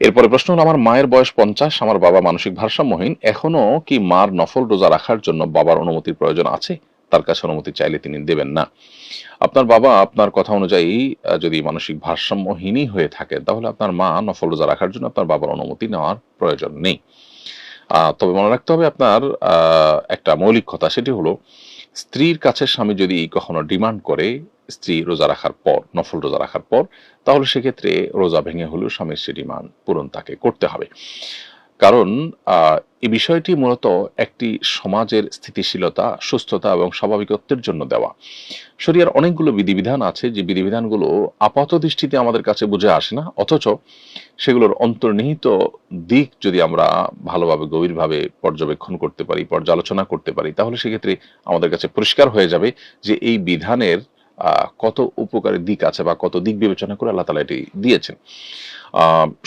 এরপরে প্রশ্ন হলো, আমার মায়ের বয়স পঞ্চাশ, আমার বাবা মানসিক ভারসাম্যহীন, এখনও কি মার নফল রোজা রাখার জন্য বাবার অনুমতির প্রয়োজন আছে? তার কাছে অনুমতি চাইলে তিনি দেবেন না। আপনার বাবা আপনার কথা অনুযায়ী যদি মানসিক ভারসাম্যহীনই হয়ে থাকে তাহলে আপনার মা নফল রোজা রাখার জন্য আপনার বাবার অনুমতি নেওয়ার প্রয়োজন নেই। তবে মনে রাখতে হবে আপনার একটা মৌলিক কথা, সেটি হলো, স্ত্রীর কাছে স্বামী যদি কখনো ডিমান্ড করে স্ত্রী রোজা রাখার পর, নফল রোজা রাখার পর, তাহলে সেক্ষেত্রে রোজা ভেঙে হলেও স্বামীর সে ডিমান্ড পূরণ তাকে করতে হবে। কারণ এই বিষয়টি মূলত একটি সমাজের স্থিতিশীলতা, সুস্থতা এবং স্বাভাবিকত্বের জন্য দেওয়া। শরিয়ার অনেকগুলো বিধিবিধান আছে, যে বিধিবিধানগুলো আপাত দৃষ্টিতে আমাদের কাছে বুঝে আসে না, অথচ সেগুলোর অন্তর্নিহিত দিক যদি আমরা ভালোভাবে, গভীরভাবে পর্যবেক্ষণ করতে পারি, পর্যালোচনা করতে পারি, তাহলে সেক্ষেত্রে আমাদের কাছে পরিষ্কার হয়ে যাবে যে এই বিধানের কত উপকারী দিক আছে বা কত দিক বিবেচনা করে আল্লাহ তালা এটি দিয়েছেন।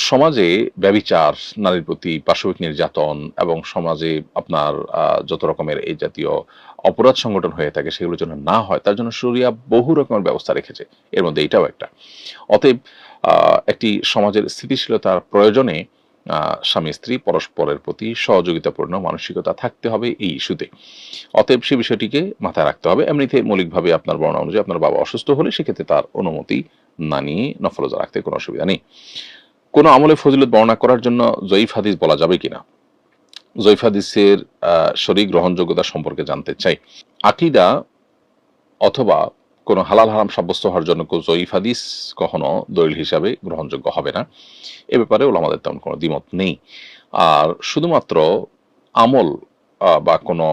সমাজে ব্যবিচার, নারীর প্রতি পাশবিক নির্যাতন এবং সমাজে আপনার যত রকমের এই জাতীয় অপরাধ সংগঠন হয়ে থাকে সেগুলো যেন না হয়, তার জন্য শরিয়া বহু রকমের ব্যবস্থা রেখেছে। এর মধ্যে এটাও একটা। অতএব একটি সমাজের স্থিতিশীলতার প্রয়োজনে স্বামী স্ত্রী পরস্পরের প্রতি সহযোগিতাপূর্ণ মানসিকতা থাকতে হবে এই ইস্যুতে। অতএব সে বিষয়টিকে মাথায় রাখতে হবে। এমনিতে মৌলিকভাবে আপনার বর্ণনা অনুযায়ী আপনার বাবা অসুস্থ হলে সেক্ষেত্রে তার অনুমতি না নিয়ে নফলজা রাখতে কোনো অসুবিধা নেই। কোনো আমলে ফজিলত বর্ণনা করার জন্য জয়ীফ হাদিস বলা যাবে কিনা? জয়ীফ হাদিসের শরীর গ্রহণযোগ্যতা সম্পর্কে জানতে চাই। আকিদা অথবা কোনো হালাল হারাম সাব্যস্ত হওয়ার জন্য কোনো জয়ীফ হাদিস কখনো দলিল হিসাবে গ্রহণযোগ্য হবে না। এ ব্যাপারে ওলামাদের তেমন কোনো দ্বিমত নেই। আর শুধুমাত্র আমল বা কোনো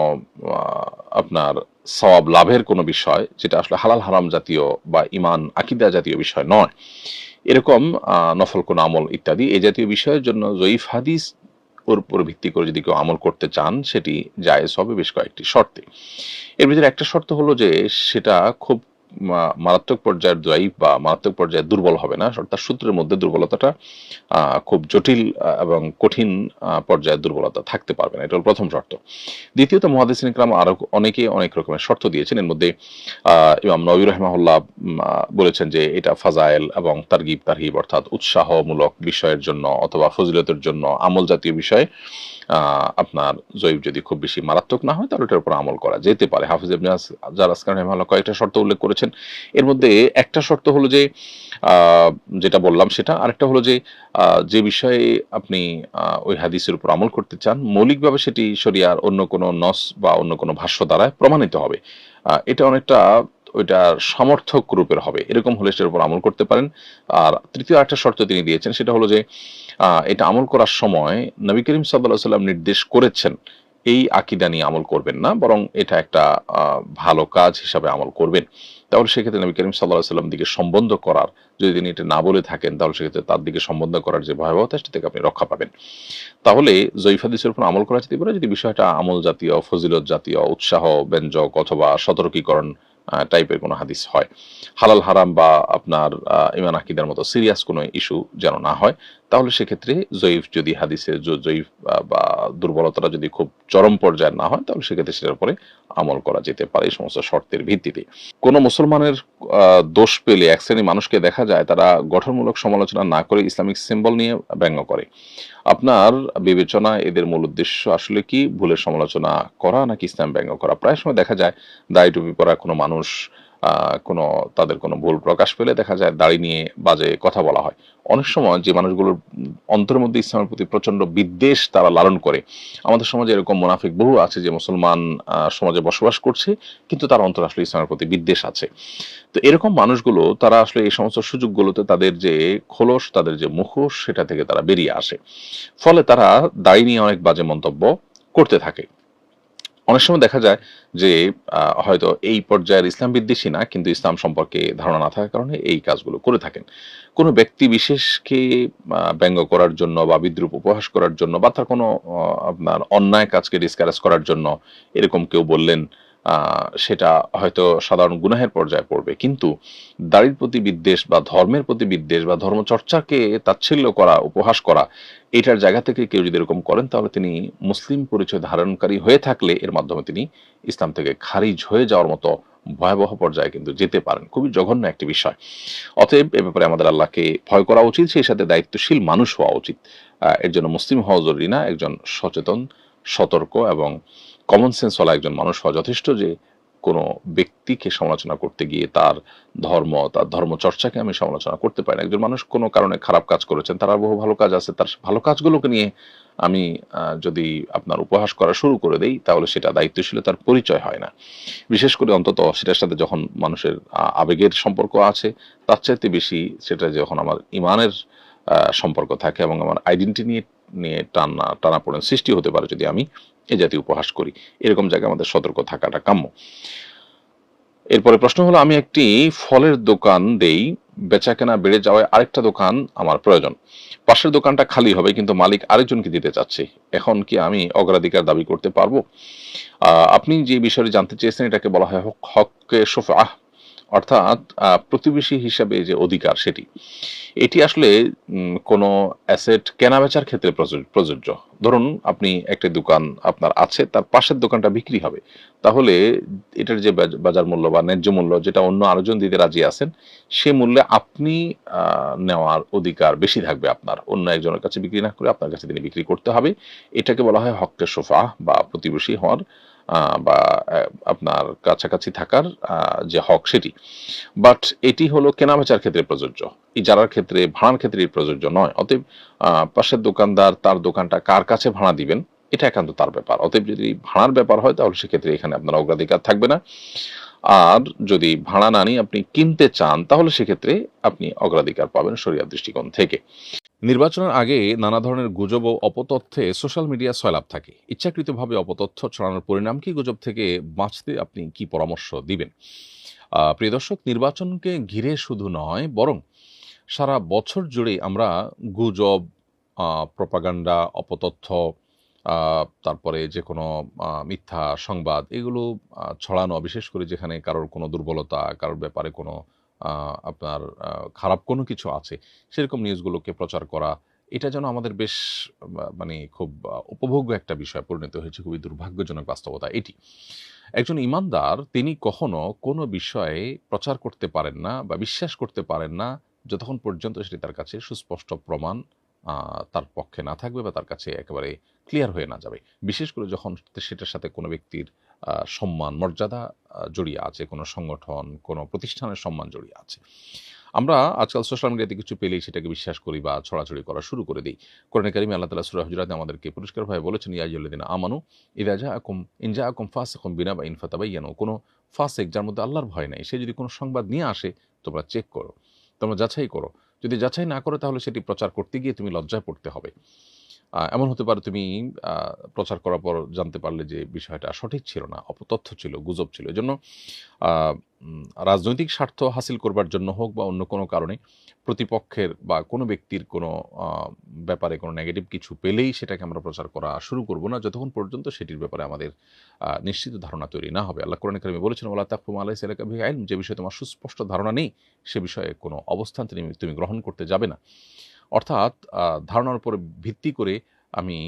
আপনার সওয়াব লাভের কোনো বিষয় যেটা আসলে হালাল হারাম জাতীয় বা ইমান আকিদা জাতীয় বিষয় নয়। এরকম নফল কোন আমল ইত্যাদি এই জাতীয় বিষয়ের জন্য জয়ীফ হাদিস ওর উপর ভিত্তি করে যদি কেউ আমল করতে চান, সেটি জায়েজ হবে বেশ কয়েকটি শর্তে। এর ভিতরে একটা শর্ত হলো যে সেটা খুব মারাত্মক পর্যায়ের জয়ীফ বা মারাত্মক পর্যায়ে দুর্বল হবে না। তার সূত্রের মধ্যে দুর্বলতাটা খুব জটিল এবং কঠিন আহ, পর্যায়ের দুর্বলতা থাকতে পারবে না। এটা হল প্রথম শর্ত। দ্বিতীয়ত মহাদিসিন ইকরাম আরও অনেকে অনেক রকমের শর্ত দিয়েছেন। এর মধ্যে ইমাম নবী রহমাহুল্লাহ বলেছেন যে এটা ফাজায়েল এবং তারগিব তারহিব অর্থাৎ উৎসাহমূলক বিষয়ের জন্য অথবা ফজিলতের জন্য আমল জাতীয় বিষয়ে আপনার জয়ীব যদি খুব বেশি মারাত্মক না হয় তাহলে এটার উপর আমল করা যেতে পারে। হাফিজ ইবনে আস- জার আসকার রহমাহুল্লাহ কয়েকটা শর্ত উল্লেখ করেছেন। এর মধ্যে একটা শর্ত হলো যে যেটা বললাম সেটা, আরেকটা হলো যে যে বিষয়ে আপনি ওই হাদিসের উপর আমল করতে চান, মৌলিকভাবে সেটি শরিয়ার অন্য কোনো নস বা অন্য কোনো ভাষ্য দ্বারা প্রমাণিত হবে। এটা অনেকটা ওইটার সমর্থক রূপের হবে। এরকম হলে সেটার উপর আমল করতে পারেন। আর তৃতীয় একটা শর্ত তিনি দিয়েছেন, সেটা হলো যে এটা আমল করার সময় নবী করিম সাল্লাহ সাল্লাম নির্দেশ করেছেন, এই আকিদা নিয়ে আমল করবেন না, বরং এটা একটা ভালো কাজ হিসাবে আমল করবেন। তাহলে সেক্ষেত্রে নবী করিম সাল্লাহ সাল্লাম দিকে সম্বন্ধ করার, যদি তিনি এটা না বলে থাকেন, তাহলে সেক্ষেত্রে তার দিকে সম্বন্ধ করার যে ভয়াবহতা, সেটা থেকে আপনি রক্ষা পাবেন। তাহলে জয়ীফাদিসের উপর আমল করা যেতে পারে যদি বিষয়টা আমল জাতীয়, ফজিলত জাতীয়, উৎসাহ, ব্যঞ্জক অথবা সতর্কীকরণ টাইপের কোনো হাদিস হয়। হালাল হারাম বা আপনার ইমান আকিদার মতো সিরিয়াস কোনো ইস্যু যেন না হয় তাহলে সেক্ষেত্রে জয়ীফ যদি হাদিসের জয়ীফ বা দুর্বলতাটা যদি খুব চরম পর্যায়ে না হয়, তাহলে সেক্ষেত্রে সেটার উপরে আমল করা যেতে পারে এই সমস্ত শর্তের ভিত্তিতে। কোনো মুসলমানের দোষ পেলে এক শ্রেণি মানুষকে দেখা যায় তারা গঠনমূলক সমালোচনা না করে ইসলামিক সিম্বল নিয়ে ব্যঙ্গ করে। আপনার বিবেচনা এদের মূল উদ্দেশ্য আসলে কি? ভুলের সমালোচনা করা নাকি ইসলাম ব্যঙ্গ করা? প্রায় সময় দেখা যায় দাড়ি টুপি পরা কোনো মানুষ কোনো, তাদের কোনো ভুল প্রকাশ পেলে দেখা যায় দাড়ি নিয়ে বাজে কথা বলা হয়। অনেক সময় যে মানুষগুলোর অন্তরের মধ্যে ইসলামের প্রতি প্রচণ্ড বিদ্বেষ তারা লালন করে। আমাদের সমাজে এরকম মুনাফিক বহু আছে যে মুসলমান সমাজে বসবাস করছে, কিন্তু তার অন্তর আসলে ইসলামের প্রতি বিদ্বেষ আছে। তো এরকম মানুষগুলো, তারা আসলে এই সমস্ত সুযোগগুলোতে তাদের যে খোলস, তাদের যে মুখোশ, সেটা থেকে তারা বেরিয়ে আসে। ফলে তারা দাড়ি নিয়ে অনেক বাজে মন্তব্য করতে থাকে। অনেক সময় দেখা যায় যে হয়তো এই পর্যায়ের ইসলাম বিদ্বেষী না, কিন্তু ইসলাম সম্পর্কে ধারণা না থাকার কারণে এই কাজগুলো করে থাকেন। কোনো ব্যক্তি বিশেষকে ব্যঙ্গ করার জন্য বা বিদ্রুপ উপহাস করার জন্য বা তার কোনো আপনার অন্যায় কাজকে ডিসকারেজ করার জন্য এরকম কেউ বললেন সেটা হয়তো সাধারণ গুনাহের পর্যায়ে পড়বে। কিন্তু দাড়ির প্রতি বিদ্বেষ বা ধর্মের প্রতি বিদ্বেষ বা ধর্মচর্চাকে তাচ্ছিল্য করা, উপহাস করা, এটার জায়গা থেকে কেউ যদি এরকম করেন, তাহলে তিনি মুসলিম পরিচয় ধারণকারী হয়ে থাকলে এর মাধ্যমে তিনি ইসলাম থেকে খারিজ হয়ে যাওয়ার মতো ভয়াবহ পর্যায়ে কিন্তু যেতে পারেন। খুবই জঘন্য একটি বিষয়। অতএব এ ব্যাপারে আমাদের আল্লাহকে ভয় করা উচিত, সেই সাথে দায়িত্বশীল মানুষ হওয়া উচিত। এর জন্য মুসলিম হওয়া জরুরি না, একজন সচেতন, সতর্ক এবং কমন সেন্স ওয়ালা একজন মানুষ হওয়া যথেষ্ট যে কোনো ব্যক্তিকে সমালোচনা করতে গিয়ে তার ধর্ম, তার ধর্মচর্চাকে আমি সমালোচনা করতে পারি না। একজন মানুষ কোনো কারণে খারাপ কাজ করেছেন, তারা বহু ভালো কাজ আছে, তার ভালো কাজগুলোকে নিয়ে আমি যদি আপনার উপহাস করা শুরু করে দেই, তাহলে সেটা দায়িত্বশীলতার পরিচয় হয় না। বিশেষ করে অন্তত সেটার সাথে যখন মানুষের আবেগের সম্পর্ক আছে, তার চাইতে বেশি সেটা যখন আমার ইমানের সম্পর্ক থাকে এবং আমার আইডেন্টি নিয়ে নিয়ে টানা টানাপোড়েন সৃষ্টি হতে পারে যদি আমি এ জাতীয় উপহাস করি। এরকম জায়গায় আমাদের সতর্ক থাকাটা কাম্য। এরপরে প্রশ্ন হলো, আমি একটি ফলের দোকান দেই বেচা কেনা বেড়ে যাওয়ায় আরেকটা দোকান আমার প্রয়োজন। পাশের দোকানটা খালি হবে, কিন্তু মালিক আরেকজনকে দিতে চাচ্ছে। এখন কি আমি অগ্রাধিকার দাবি করতে পারব? আপনি যে বিষয়ে জানতে চেয়েছেন, এটাকে বলা হয় হক- হককে সোফাহ অর্থাৎ প্রতিবেশী হিসাবে যে অধিকার সেটি। এটি আসলে কোনো অ্যাসেট কেনা বেচার ক্ষেত্রে প্রযোজ্য। ধরুন, আপনি একটা দোকান আপনার আছে, তার পাশের দোকানটা বিক্রি হবে। তাহলে এটার যে বাজার মূল্য বা ন্যায্য মূল্য, যেটা অন্য আরেকজন দিতে রাজি আছেন, সে মূল্যে আপনি নেওয়ার অধিকার বেশি থাকবে আপনার। অন্য একজনের কাছে বিক্রি না করে আপনার কাছে তিনি বিক্রি করতে হবে। এটাকে বলা হয় হককে সোফা বা প্রতিবেশী হওয়ার বা আপনার কাছাকাছি থাকার যে হক সেটি। বাট এটি হলো কেনাবেচার ক্ষেত্রে প্রযোজ্য। ইজারার ক্ষেত্রে, ভাড়ার ক্ষেত্রে প্রযোজ্য নয়। অতএব পাশের দোকানদার তার দোকানটা কার কাছে ভাড়া দিবেন, এটা একান্ত তার ব্যাপার। অতএব যদি ভাড়ার ব্যাপার হয়, তাহলে সেক্ষেত্রে এখানে আপনার অগ্রাধিকার থাকবে না। আর যদি ভাড়া না নিয়ে আপনি কিনতে চান, তাহলে সেক্ষেত্রে আপনি অগ্রাধিকার পাবেন সরিয়া দৃষ্টিকোণ থেকে। নির্বাচনের আগে নানা ধরনের গুজব ও অপতথ্যে সোশ্যাল মিডিয়া সয়লাভ থাকে। ইচ্ছাকৃতভাবে অপতথ্য ছড়ানোর পরিণাম কি গুজব থেকে বাঁচতে আপনি কি পরামর্শ দিবেন? প্রিয় দর্শক, নির্বাচনকে ঘিরে শুধু নয়, বরং সারা বছর জুড়ে আমরা গুজব প্রপাগান্ডা, অপতথ্য তারপরে যে কোনো মিথ্যা সংবাদ এগুলো ছড়ানো, বিশেষ করে যেখানে কারোর কোনো দুর্বলতা, কারোর ব্যাপারে কোনো আপনার খারাপ কোনো কিছু আছে, সেরকম নিউজগুলোকে প্রচার করা, এটা যেন আমাদের বেশ মানে খুব উপভোগ্য একটা বিষয় পরিণত হয়েছে, খুবই দুর্ভাগ্যজনক বাস্তবতা এটি। একজন ইমানদার, তিনি কখনো কোনো বিষয়ে প্রচার করতে পারেন না বা বিশ্বাস করতে পারেন না, যতক্ষণ পর্যন্ত সেটি তার কাছে সুস্পষ্ট প্রমাণ তার পক্ষে না থাকবে বা তার কাছে একেবারে ক্লিয়ার হয়ে না যাবে। বিশেষ করে যখন সেটার সাথে কোনো ব্যক্তির সম্মান, মর্যাদা জড়িয়ে আছে, কোনো সংগঠন, কোনো প্রতিষ্ঠানের সম্মান জড়িয়ে আছে। আমরা আজকাল সোশ্যাল মিডিয়াতে কিছু পেলেই সেটাকে বিশ্বাস করি বা ছড়াছড়ি করা শুরু করে দিই। কোরআন কারিমে আল্লাহ তালা সুরা হুজরাতে আমাদেরকে পরিষ্কারভাবে বলেছেন ইয়াজুল্লাদিন আমানু ইদা যা আকুম ইনজা আকুম ফাস আকুম বিনা বা ইনফাতাবাইয়ানো কোনো ফাসেক যার মধ্যে আল্লাহর ভয় নাই, সে যদি কোনো সংবাদ নিয়ে আসে, তোমরা চেক করো, তোমরা যাচাই করো। যদি যাচাই না করো তাহলে সেটি প্রচার করতে গিয়ে তুমি লজ্জায় পড়তে হবে। এমন হতে পারে তুমি প্রচার করার পর জানতে পারলে যে বিষয়টা সঠিক ছিল না, অপতথ্য ছিল, গুজব ছিল। এজন্য রাজনৈতিক স্বার্থ হাসিল করবার জন্য হোক বা অন্য কোনো কারণে প্রতিপক্ষের বা কোনো ব্যক্তির কোনো ব্যাপারে কোনো নেগেটিভ কিছু পেলেই সেটাকে আমরা প্রচার করা শুরু করব না। যতক্ষণ পর্যন্ত সেটির ব্যাপারে আমাদের নিশ্চিত ধারণা তৈরি না হবে। আল্লাহ কোরআন কারিমে বলেছেন ওলা তাকুম আলাই সালাকা ভি আইন যে বিষয়ে তোমার সুস্পষ্ট ধারণা নেই, সে বিষয়ে কোনো অবস্থান তুমি তুমি গ্রহণ করতে যাবে না। অর্থাৎ ধারণার উপর ভিত্তি করে আমি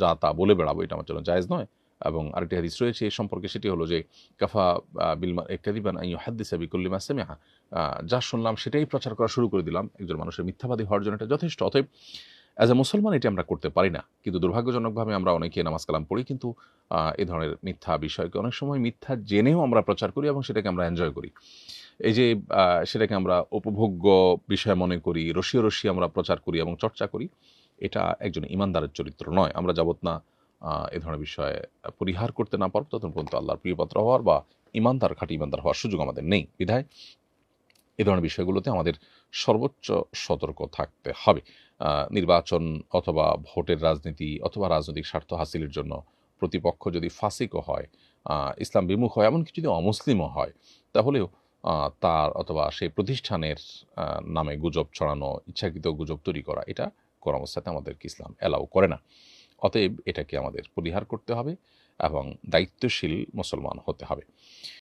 যা তা বলে বেড়াবো, এটা আমার জন্য জায়েজ নয়। এবং আরেকটি হাদিস রয়েছে এই সম্পর্কে সেটি হলো যে, কাফা বিলমা কাদিবান আই হাদ্দিসা বিকুল্লি মাসামিহা যা শুনলাম সেটাই প্রচার করা শুরু করে দিলাম। একজন মানুষের মিথ্যাবাদী হওয়ার জন্য এটা যথেষ্ট। অতএব অ্যাজ এ মুসলমান এটি আমরা করতে পারি না। কিন্তু দুর্ভাগ্যজনকভাবে আমরা অনেকে নামাজ কালাম পড়ি, কিন্তু এ ধরনের মিথ্যা বিষয়কে অনেক সময় মিথ্যা জেনেও আমরা প্রচার করি এবং সেটাকে আমরা এনজয় করি। এই যে সেটাকে আমরা উপভোগ্য বিষয় মনে করি রসিয়ে রসিয়ে আমরা প্রচার করি এবং চর্চা করি, এটা একজন ইমানদারের চরিত্র নয়। আমরা যাবত না এ ধরনের বিষয়ে পরিহার করতে না পারব ততক্ষণ পর্যন্ত আল্লাহর প্রিয়পাত্র হওয়ার বা ইমানদার খাঁটি ইমানদার হওয়ার সুযোগ আমাদের নেই। বিধায় এ ধরনের বিষয়গুলোতে আমাদের সর্বোচ্চ সতর্ক থাকতে হবে। নির্বাচন অথবা ভোটের রাজনীতি অথবা রাজনৈতিক স্বার্থ হাসিলের জন্য প্রতিপক্ষ যদি ফাসিকও হয় ইসলাম বিমুখ হয়, এমনকি যদি অমুসলিমও হয়, তাহলেও তার অথবা সেই প্রতিষ্ঠানের নামে গুজব ছড়ানো, ইচ্ছাকৃত গুজব তৈরি করা, এটা অবস্থাতে আমাদেরকে ইসলাম অ্যালাউ করে না। অতএব এটাকে আমাদের পরিহার করতে হবে এবং দায়িত্বশীল মুসলমান হতে হবে।